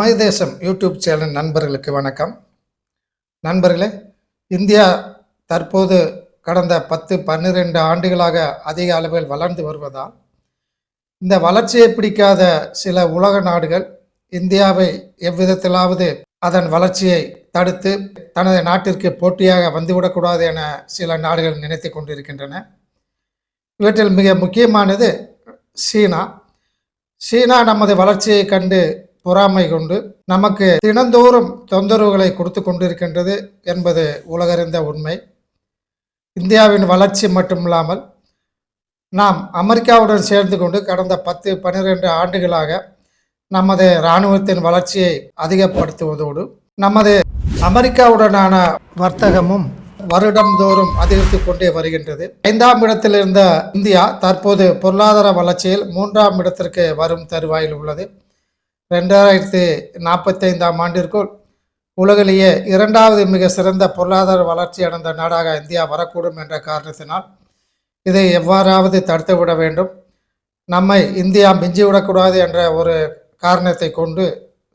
My தேசம் YouTube channel நண்பர்களுக்கு வணக்கம். நண்பர்களே இந்தியா தற்போது கடந்த பத்து பன்னிரெண்டு ஆண்டுகளாக அதிக அளவில் வளர்ந்து வருவதால் இந்த வளர்ச்சியை பிடிக்காத சில உலக நாடுகள் இந்தியாவை எவ்விதத்திலாவது அதன் வளர்ச்சியை தடுத்து தனது நாட்டிற்கு போட்டியாக வந்துவிடக்கூடாது என சில நாடுகள் நினைத்து கொண்டிருக்கின்றன. இவற்றில் மிக முக்கியமானது சீனா. சீனா நமது வளர்ச்சியை கண்டு பொறாமை கொண்டு நமக்கு தினந்தோறும் தொந்தரவுகளை கொடுத்து கொண்டிருக்கின்றது என்பது உலகறிந்த உண்மை. இந்தியாவின் வளர்ச்சி மட்டுமில்லாமல் நாம் அமெரிக்காவுடன் சேர்ந்து கொண்டு கடந்த பத்து பன்னிரெண்டு ஆண்டுகளாக நமது இராணுவத்தின் வளர்ச்சியை அதிகப்படுத்துவதோடு நமது அமெரிக்காவுடனான வர்த்தகமும் வருடம்தோறும் அதிகரித்து கொண்டே வருகின்றது. ஐந்தாம் இடத்தில் இருந்த இந்தியா தற்போது பொருளாதார வளர்ச்சியில் மூன்றாம் இடத்திற்கு வரும் தருவாயில் உள்ளது. ரெண்டாயிரத்தி நாற்பத்தைந்தாம் ஆண்டிற்குள் உலகிலேயே இரண்டாவது மிக சிறந்த பொருளாதார வளர்ச்சி அடைந்த நாடாக இந்தியா வரக்கூடும் என்ற காரணத்தினால் இதை எவ்வாறாவது தடுத்துவிட வேண்டும். நம்மை இந்தியா மிஞ்சிவிடக்கூடாது என்ற ஒரு காரணத்தை கொண்டு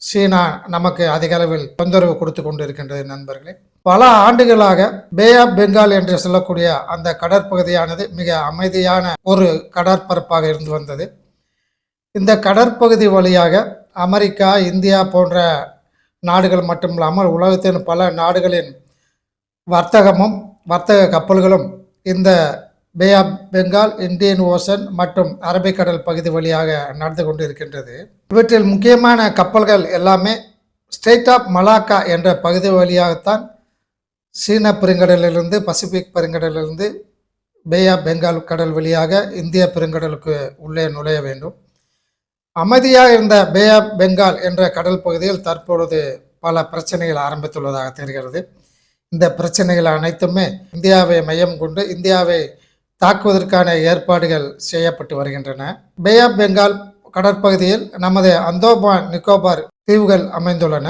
சீனா நமக்கு அதிக அளவில் தொந்தரவு கொடுத்து கொண்டு இருக்கின்றது நண்பர்களே. பல ஆண்டுகளாக பே ஆஃப் பெங்கால் என்று சொல்லக்கூடிய அந்த கடற்பகுதியானது மிக அமைதியான ஒரு கடற்பரப்பாக இருந்து வந்தது. இந்த கடற்பகுதி வழியாக அமெரிக்கா இந்தியா போன்ற நாடுகள் மட்டுமில்லாமல் உலகத்தின் பல நாடுகளின் வர்த்தகமும் வர்த்தக கப்பல்களும் இந்த Bay of Bengal Indian Ocean மற்றும் அரபிக்கடல் பகுதி வழியாக நடந்து கொண்டு இருக்கின்றது இவற்றில் முக்கியமான கப்பல்கள் எல்லாமே ஸ்டேட் ஆஃப் மலாக்கா என்ற பகுதி வழியாகத்தான் சீன பெருங்கடலிலிருந்து பசிபிக் பெருங்கடலிலிருந்து பே ஆஃப் பெங்கால் கடல் வழியாக இந்திய பெருங்கடலுக்கு உள்ளே நுழைய வேண்டும். அமைதியாக இருந்த பே ஆஃப் பெங்கால் என்ற கடல் பகுதியில் தற்பொழுது பல பிரச்சனைகள் ஆரம்பித்துள்ளதாக தெரிகிறது. இந்த பிரச்சனைகள் அனைத்துமே இந்தியாவை மையம் கொண்டு இந்தியாவை தாக்குவதற்கான ஏற்பாடுகள் செய்யப்பட்டு வருகின்றன. பே ஆஃப் பெங்கால் கடற்பகுதியில் நமது அந்தோபான் நிக்கோபார் தீவுகள் அமைந்துள்ளன.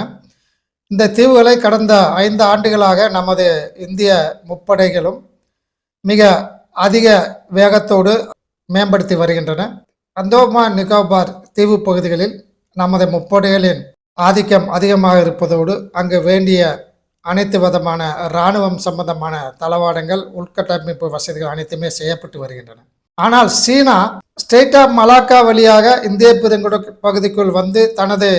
இந்த தீவுகளை கடந்த ஐந்து ஆண்டுகளாக நமது இந்திய முப்படைகளும் மிக அதிக வேகத்தோடு மேம்படுத்தி வருகின்றன. அந்தோமான் நிகோபார் தீவு பகுதிகளில் நமது முப்படைகளின் ஆதிக்கம் அதிகமாக இருப்பதோடு அங்கு வேண்டிய அனைத்து விதமான இராணுவம் சம்பந்தமான தளவாடங்கள் உள்கட்டமைப்பு வசதிகள் அனைத்துமே செய்யப்பட்டு வருகின்றன. ஆனால் சீனா ஸ்டேட் ஆஃப் மலாக்கா வழியாக இந்திய பெருங்குட பகுதிக்குள் வந்து தனது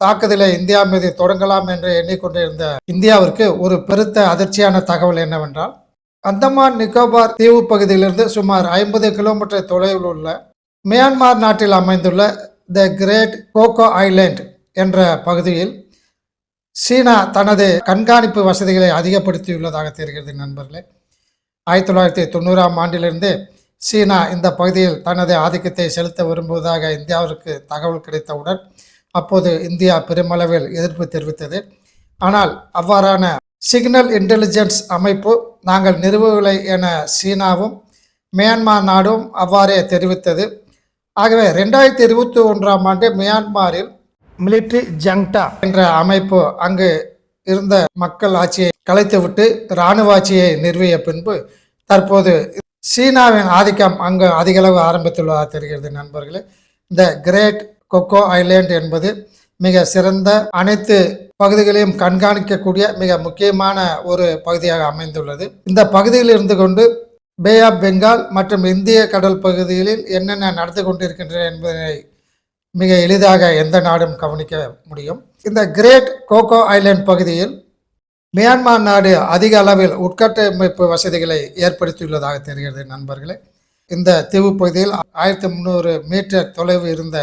தாக்குதலை இந்தியா மீது தொடங்கலாம் என்று எண்ணிக்கொண்டிருந்த இந்தியாவிற்கு ஒரு பெருத்த அதிர்ச்சியான தகவல் என்னவென்றால் அந்தமான் நிக்கோபார் தீவு பகுதியிலிருந்து சுமார் ஐம்பது கிலோமீட்டர் தொலைவில் உள்ள மியான்மார் நாட்டில் அமைந்துள்ள த கிரேட் கோகோ ஐலேண்ட் என்ற பகுதியில் சீனா தனது கண்காணிப்பு வசதிகளை அதிகப்படுத்தியுள்ளதாக தெரிகிறது நண்பர்களே. ஆயிரத்தி தொள்ளாயிரத்தி தொண்ணூறாம் ஆண்டிலிருந்து சீனா இந்த பகுதியில் தனது ஆதிக்கத்தை செலுத்த விரும்புவதாக இந்தியாவிற்கு தகவல் கிடைத்தவுடன் அப்போது இந்தியா பெருமளவில் எதிர்ப்பு தெரிவித்தது. ஆனால் அவ்வாறான சிக்னல் இன்டெலிஜென்ஸ் அமைப்பு நாங்கள் நிறுவவில்லை என சீனாவும் மியான்மார் நாடும் அவ்வாறே தெரிவித்தது. ஆகவே ரெண்டாயிரத்தி இருபத்தி ஒன்றாம் ஆண்டு மியான்மாரில் மிலிட்ரி ஜங்டா என்ற அமைப்பு அங்கு இருந்த மக்கள் ஆட்சியை கலைத்துவிட்டு இராணுவ ஆட்சியை நிறுவிய பின்பு தற்போது சீனாவின் ஆதிக்கம் அங்கு அதிகளவு ஆரம்பித்துள்ளதாக தெரிகிறது நண்பர்களே. இந்த கிரேட் கொக்கோ ஐலேண்ட் என்பது மிக சிறந்த அனைத்து பகுதிகளையும் கண்காணிக்கக்கூடிய மிக முக்கியமான ஒரு பகுதியாக அமைந்துள்ளது. இந்த பகுதியில் இருந்து கொண்டு பே ஆஃப் பெங்கால் மற்றும் இந்திய கடல் பகுதிகளில் என்னென்ன நடந்து கொண்டிருக்கின்றன என்பதை மிக எளிதாக எந்த நாடும் கவனிக்க முடியும். இந்த கிரேட் கோகோ ஐலேண்ட் பகுதியில் மியான்மர் நாடு அதிக அளவில் உட்கட்டமைப்பு வசதிகளை ஏற்படுத்தியுள்ளதாக தெரிகிறது நண்பர்களே. இந்த தீவு பகுதியில் ஆயிரத்தி முந்நூறு மீட்டர் தொலைவு இருந்த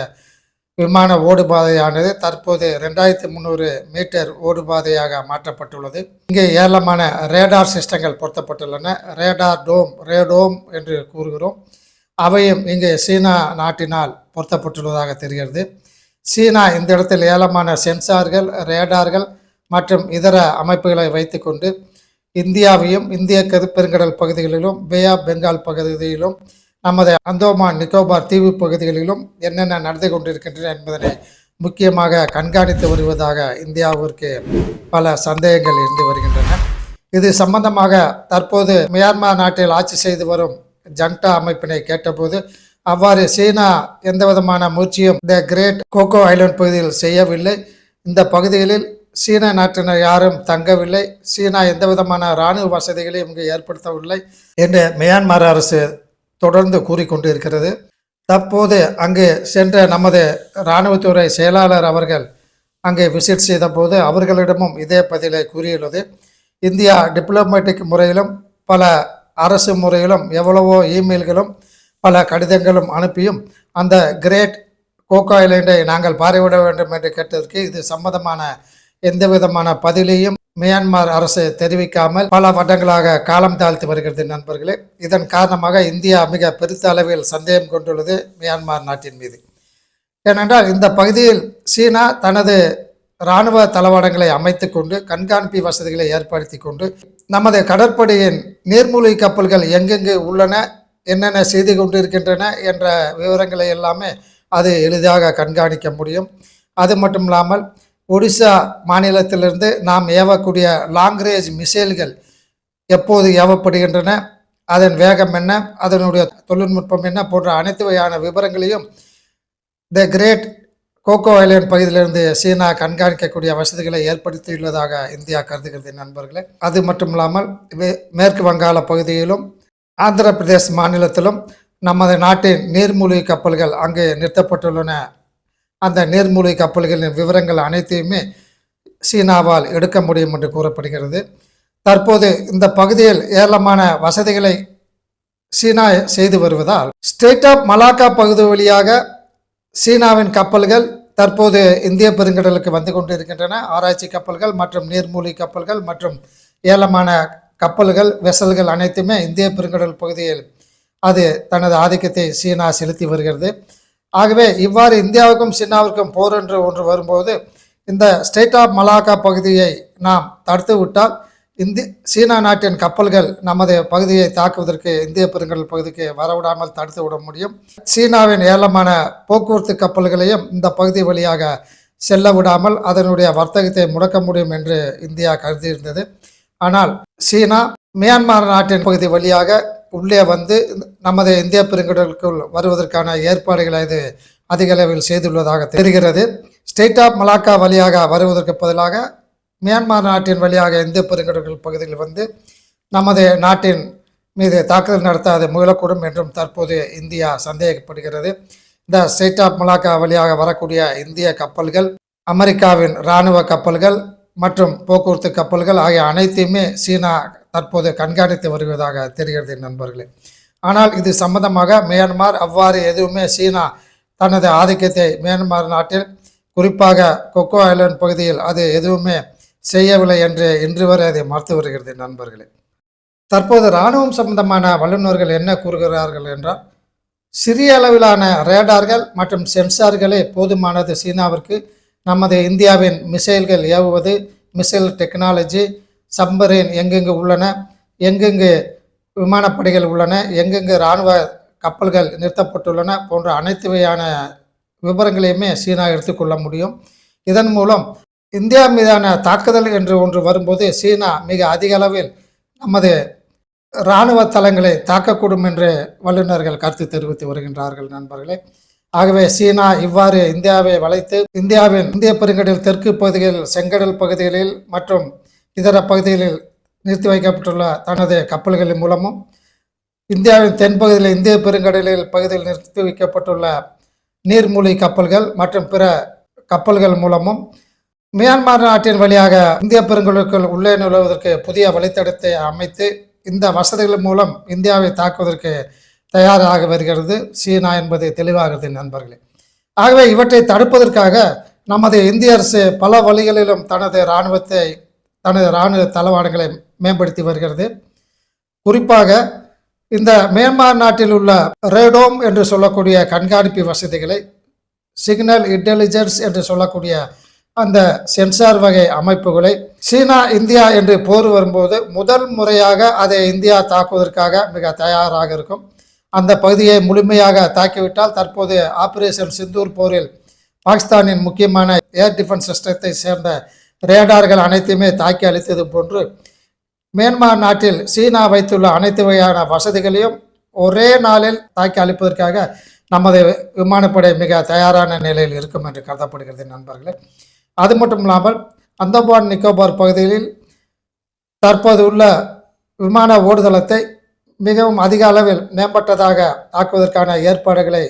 விமான ஓடுபாதையானது தற்போது ரெண்டாயிரத்தி முந்நூறு மீட்டர் ஓடுபாதையாக மாற்றப்பட்டுள்ளது. இங்கே ஏராளமான ரேடார் சிஸ்டங்கள் பொருத்தப்பட்டுள்ளன. ரேடார் டோம் ரேடோம் என்று கூறுகிறோம். அவையும் இங்கே சீனா நாட்டினால் பொருத்தப்பட்டுள்ளதாக தெரிகிறது. சீனா இந்த இடத்தில் ஏலமான சென்சார்கள் ரேடார்கள் மற்றும் இதர அமைப்புகளை வைத்துக்கொண்டு இந்தியாவையும் இந்திய கருப்பெருங்கடல் பகுதிகளிலும் பே ஆஃப் பெங்கால் பகுதியிலும் நமது அந்தோமான் நிக்கோபார் தீவு பகுதிகளிலும் என்னென்ன நடந்து கொண்டிருக்கின்றன என்பதனை முக்கியமாக கண்காணித்து வருவதாக இந்தியாவிற்கு பல சந்தேகங்கள் இருந்து வருகின்றன. இது சம்பந்தமாக தற்போது மியான்மர் நாட்டில் ஆட்சி செய்து வரும் ஜங்டா அமைப்பினை கேட்டபோது அவ்வாறு சீனா எந்த விதமான முயற்சியும் இந்த கிரேட் கோகோ ஐலண்ட் பகுதியில் செய்யவில்லை. இந்த பகுதிகளில் சீன நாட்டினர் யாரும் தங்கவில்லை. சீனா எந்த விதமான இராணுவ வசதிகளையும் இங்கு ஏற்படுத்தவில்லை என்று மியான்மர் அரசு தொடர்ந்து கூறிக்கொண்டு இருக்கிறது தற்போது அங்கு சென்ற நமது இராணுவத்துறை செயலாளர் அவர்கள் அங்கே விசிட் செய்தபோது அவர்களிடமும் இதே பதிலை கூறியுள்ளது. இந்தியா டிப்ளமேட்டிக் முறையிலும் பல அரசு முறையிலும் எவ்வளவோ இமெயில்களும் பல கடிதங்களும் அனுப்பியும் அந்த கிரேட் கோகோ ஐலேண்டை நாங்கள் பார்வையிட வேண்டும் என்று கேட்டதற்கு இது சம்பந்தமான எந்த விதமான பதிலையும் மியான்மர் அரசு தெரிவிக்காமல் பல வருடங்களாக காலம் தாழ்த்தி வருகிறது நண்பர்களே. இதன் காரணமாக இந்தியா மிக பெருத்த அளவில் சந்தேகம் கொண்டுள்ளது மியான்மர் நாட்டின் மீது. ஏனென்றால் இந்த பகுதியில் சீனா தனது இராணுவ தளவாடங்களை அமைத்து கொண்டு கண்காணிப்பு வசதிகளை ஏற்படுத்தி கொண்டு நமது கடற்படையின் நீர்மூழ்கி கப்பல்கள் எங்கெங்கு உள்ளன என்னென்ன செய்து கொண்டிருக்கின்றன என்ற விவரங்களை எல்லாமே அது எளிதாக கண்காணிக்க முடியும். அது மட்டும் இல்லாமல் ஒடிசா மாநிலத்திலிருந்து நாம் ஏவக்கூடிய லாங்ரேஜ் மிசைல்கள் எப்போது ஏவப்படுகின்றன அதன் வேகம் என்ன அதனுடைய தொழில்நுட்பம் என்ன போன்ற அனைத்து வகையான விவரங்களையும் த கிரேட் கோகோ ஐலேண்ட் பகுதியிலிருந்து சீனா கண்காணிக்கக்கூடிய வசதிகளை ஏற்படுத்தியுள்ளதாக இந்தியா கருதுகிறது நண்பர்களே. அது மட்டும் இல்லாமல் மேற்கு வங்காள பகுதியிலும் ஆந்திர பிரதேஷ் மாநிலத்திலும் நமது நாட்டின் நீர்மூழ்கி கப்பல்கள் அங்கு நிறுத்தப்பட்டுள்ளன. அந்த நீர்மூழ்கி கப்பல்களின் விவரங்கள் அனைத்தையுமே சீனாவால் எடுக்க முடியும் என்று கூறப்படுகிறது. தற்போது இந்த பகுதியில் ஏராளமான வசதிகளை சீனா செய்து வருவதால் ஸ்டேட் ஆஃப் மலாக்கா பகுதி வழியாக சீனாவின் கப்பல்கள் தற்போது இந்திய பெருங்கடலுக்கு வந்து கொண்டிருக்கின்றன. ஆராய்ச்சி கப்பல்கள் மற்றும் நீர்மூழ்கி கப்பல்கள் மற்றும் ஏலமான கப்பல்கள் வெசல்கள் அனைத்துமே இந்திய பெருங்கடல் பகுதியில் அது தனது ஆதிக்கத்தை சீனா செலுத்தி வருகிறது. ஆகவே இவ்வாறு இந்தியாவுக்கும் சீனாவிற்கும் போர் என்று ஒன்று வரும்போது இந்த ஸ்டேட் ஆஃப் மலாக்கா பகுதியை நாம் தடுத்து விட்டால் இந்தி சீனா நாட்டின் கப்பல்கள் நமது பகுதியை தாக்குவதற்கு இந்திய பெருங்கடல் பகுதிக்கு வரவிடாமல் தடுத்து விட முடியும். சீனாவின் ஏலமான போக்குவரத்து கப்பல்களையும் இந்த பகுதி வழியாக செல்ல விடாமல் அதனுடைய வர்த்தகத்தை முடக்க முடியும் என்று இந்தியா கருதியிருந்தது. ஆனால் சீனா மியான்மர் நாட்டின் பகுதி வழியாக உள்ளே வந்து நமது இந்திய பெருங்கடலுக்குள் வருவதற்கான ஏற்பாடுகளை இது அதிக அளவில் செய்துள்ளதாக தெரிகிறது. ஸ்டேட் ஆஃப் மலாக்கா வழியாக வருவதற்கு பதிலாக மியான்மர் நாட்டின் வழியாக இந்திய பெருங்கடல் பகுதியில் வந்து நமது நாட்டின் மீது தாக்குதல் நடத்த அது முயலக்கூடும் என்றும் தற்போது இந்தியா சந்தேகப்படுகிறது. இந்த ஸ்டேட் ஆஃப் மலாக்கா வழியாக வரக்கூடிய இந்திய கப்பல்கள் அமெரிக்காவின் இராணுவ கப்பல்கள் மற்றும் போக்குவரத்து கப்பல்கள் ஆகிய அனைத்தையுமே சீனா தற்போது கண்காணித்து வருவதாக தெரிகிறது நண்பர்களே. ஆனால் இது சம்பந்தமாக மியான்மர் அவ்வாறு எதுவுமே சீனா தனது ஆதிக்கத்தை மியான்மர் நாட்டில் குறிப்பாக கொக்கோ ஐலாண்ட் பகுதியில் அது எதுவுமே செய்யவில்லை என்று இன்று வரை அதை மறுத்து வருகிறது நண்பர்களே. தற்போது இராணுவம் சம்பந்தமான வல்லுநர்கள் என்ன கூறுகிறார்கள் என்றால் சிறிய அளவிலான ரேடார்கள் மற்றும் சென்சார்களே போதுமானது. சீனாவிற்கு நமது இந்தியாவின் மிசைல்கள் ஏவுவது மிசைல் டெக்னாலஜி சம்பரீன் எங்கெங்கு உள்ளன? எங்கெங்கு விமானப்படைகள் உள்ளன? எங்கெங்கு இராணுவ கப்பல்கள் நிறுத்தப்பட்டுள்ளன? போன்ற அனைத்து வகையான விவரங்களையுமே சீனா எடுத்துக்கொள்ள முடியும். இதன் மூலம் இந்தியா மீதான தாக்குதல் என்று ஒன்று வரும்போது சீனா மிக அதிக அளவில் நமது இராணுவ தளங்களை தாக்கக்கூடும் என்று வல்லுநர்கள் கருத்து தெரிவித்து வருகின்றார்கள் நண்பர்களே. ஆகவே சீனா இவ்வாறு இந்தியாவை வளைத்து இந்தியாவின் இந்திய பெருங்கடல் தெற்கு பகுதிகளில் செங்கடல் பகுதிகளில் மற்றும் இதர பகுதிகளில் நிறுத்தி வைக்கப்பட்டுள்ள தனது கப்பல்களின் மூலமும் இந்தியாவின் தென்பகுதியில் இந்திய பெருங்கடலில் பகுதியில் நிறுத்தி வைக்கப்பட்டுள்ள நீர்மூழ்கி கப்பல்கள் மற்றும் பிற கப்பல்கள் மூலமும் மியான்மர் நாட்டின் வழியாக இந்திய பெருங்கடலுக்குள் உள்ளே நுழைவதற்கு புதிய வழித்தடத்தை அமைத்து இந்த வசதிகள் மூலம் இந்தியாவை தாக்குவதற்கு தயாராக வருகிறது சீனா என்பது தெளிவாகிறது நண்பர்களே. ஆகவே இவற்றை தடுப்பதற்காக நமது இந்திய அரசு பல வழிகளிலும் தனது இராணுவத்தை தனது இராணுவ தளவாடங்களை மேம்படுத்தி வருகிறது. குறிப்பாக இந்த மியான்மர் நாட்டில் உள்ள ரேடோம் என்று சொல்லக்கூடிய கண்காணிப்பு வசதிகளை சிக்னல் இன்டெலிஜென்ஸ் என்று சொல்லக்கூடிய அந்த சென்சார் வகை அமைப்புகளை சீனா இந்தியா என்று போர் வரும்போது முதல் முறையாக அதை இந்தியா தாக்குவதற்காக மிக தயாராக இருக்கும். அந்த பகுதியை முழுமையாக தாக்கிவிட்டால் தற்போது ஆபரேஷன் சிந்தூர் போரில் பாகிஸ்தானின் முக்கியமான ஏர் டிஃபென்ஸ் சிஸ்டத்தை சேர்ந்த ரேடார்கள் அனைத்தையுமே தாக்கி அளித்தது போன்று மியான்மர் நாட்டில் சீனா வைத்துள்ள அனைத்து வகையான வசதிகளையும் ஒரே நாளில் தாக்கி அளிப்பதற்காக நமது விமானப்படை மிக தயாரான நிலையில் இருக்கும் என்று கருதப்படுகிறது நண்பர்களே. அது மட்டும் இல்லாமல் அந்தமான் நிக்கோபார் பகுதிகளில் தற்போது உள்ள விமான ஓடுதளத்தை மிகவும் அதிக அளவில் மேம்பட்டதாக ஆக்குவதற்கான ஏற்பாடுகளை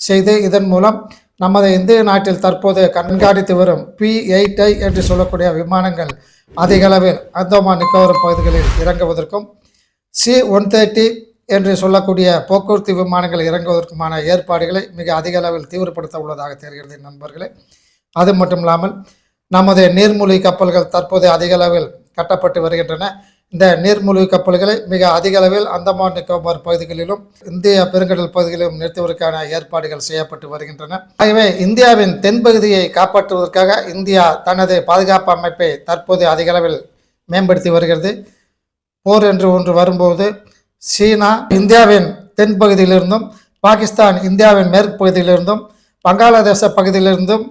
செய்து இதன் மூலம் நமது இந்திய நாட்டில் தற்போது கண்காணித்து வரும் பி எயிட் ஐ என்று சொல்லக்கூடிய விமானங்கள் அதிக அளவில் அந்தமான் நிக்கோபார் பகுதிகளில் இறங்குவதற்கும் சி ஒன் தேர்ட்டி என்று சொல்லக்கூடிய போக்குவரத்து விமானங்கள் இறங்குவதற்குமான ஏற்பாடுகளை மிக அதிக அளவில் தீவிரப்படுத்த உள்ளதாக தெரிகிறது நண்பர்களே. அது மட்டும் இல்லாமல் நமது நீர்மூழ்கி கப்பல்கள் தற்போது அதிக அளவில் கட்டப்பட்டு வருகின்றன. இந்த நீர்மூழ்கி கப்பல்களை மிக அதிக அளவில் அந்தமான் நிக்கோபார் பகுதிகளிலும் இந்திய பெருங்கடல் பகுதிகளிலும் நிறுத்துவதற்கான ஏற்பாடுகள் செய்யப்பட்டு வருகின்றன. ஆகவே இந்தியாவின் தென்பகுதியை காப்பாற்றுவதற்காக இந்தியா தனது பாதுகாப்பு அமைப்பை தற்போது அதிக அளவில் மேம்படுத்தி வருகிறது. போர் என்று ஒன்று வரும்போது சீனா இந்தியாவின் தென்பகுதியிலிருந்தும் பாகிஸ்தான் இந்தியாவின் மேற்கு பகுதியிலிருந்தும் வங்காளதேச பகுதியிலிருந்தும்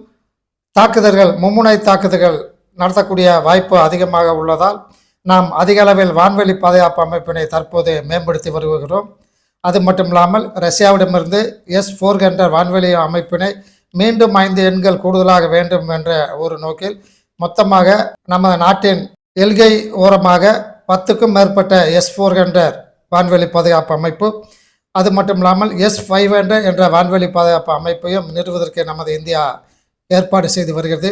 தாக்குதல்கள் மும்முனை தாக்குதல்கள் நடத்தக்கூடிய வாய்ப்பு அதிகமாக உள்ளதால் நாம் அதிக அளவில் வான்வெளி பாதுகாப்பு அமைப்பினை தற்போது மேம்படுத்தி வருகிறோம். அது மட்டும் இல்லாமல் ரஷ்யாவிடமிருந்து எஸ் ஃபோர் என்ற வான்வெளி அமைப்பினை மீண்டும் ஐந்து எண்கள் கூடுதலாக வேண்டும் என்ற ஒரு நோக்கில் மொத்தமாக நமது நாட்டின் எல்கை ஓரமாக பத்துக்கும் மேற்பட்ட எஸ் ஃபோர் என்ற வான்வெளி பாதுகாப்பு அமைப்பு அது மட்டும் இல்லாமல் எஸ் ஃபைவ் என்ற வான்வெளி பாதுகாப்பு அமைப்பையும் நிறுவதற்கு நமது இந்தியா ஏற்பாடு செய்து வருகிறது.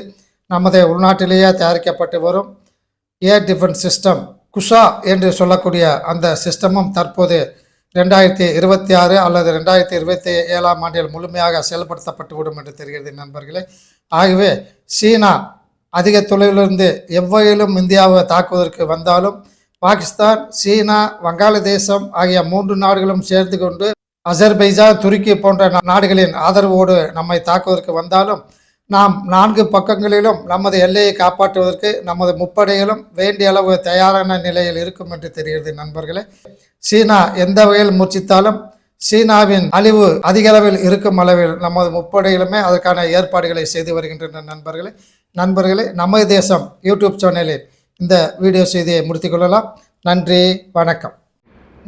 நமது உள்நாட்டிலேயே தயாரிக்கப்பட்டு வரும் ஏர் டிஃபென்ஸ் சிஸ்டம் குஷா என்று சொல்லக்கூடிய அந்த சிஸ்டமும் தற்போது ரெண்டாயிரத்தி இருபத்தி ஆறு அல்லது ரெண்டாயிரத்தி இருபத்தி ஏழாம் ஆண்டில் முழுமையாக செயல்படுத்தப்பட்டுவிடும் என்று தெரிகிறது நண்பர்களே. ஆகவே சீனா அதிக தொலைவிலிருந்து எவ்வகையிலும் இந்தியாவை தாக்குவதற்கு வந்தாலும் பாகிஸ்தான் சீனா வங்காளதேசம் ஆகிய மூன்று நாடுகளும் சேர்ந்து கொண்டு அசர்பைஜான் துருக்கி போன்ற நாடுகளின் ஆதரவோடு நம்மை தாக்குவதற்கு வந்தாலும் நாம் நான்கு பக்கங்களிலும் நமது எல்லையை காப்பாற்றுவதற்கு நமது முப்படைகளும் வேண்டிய அளவு தயாரான நிலையில் இருக்கும் என்று தெரிகிறது நண்பர்களே. சீனா எந்த வகையில் முயற்சித்தாலும் சீனாவின் அழிவு அதிக அளவில் இருக்கும் அளவில் நமது முப்படைகளுமே அதற்கான ஏற்பாடுகளை செய்து வருகின்றன நண்பர்களே. நண்பர்களே நமது தேசம் யூடியூப் சேனலில் இந்த வீடியோ செய்தியை முடித்துக்கொள்ளலாம் நன்றி வணக்கம்.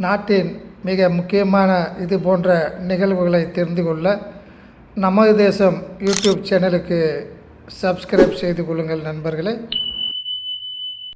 நாட்டின் மிக முக்கியமான இது போன்ற நிகழ்வுகளை தெரிந்து கொள்ள நமது தேசம் யூடியூப் சேனலுக்கு சப்ஸ்கிரைப் செய்து கொள்ளுங்கள் நண்பர்களே.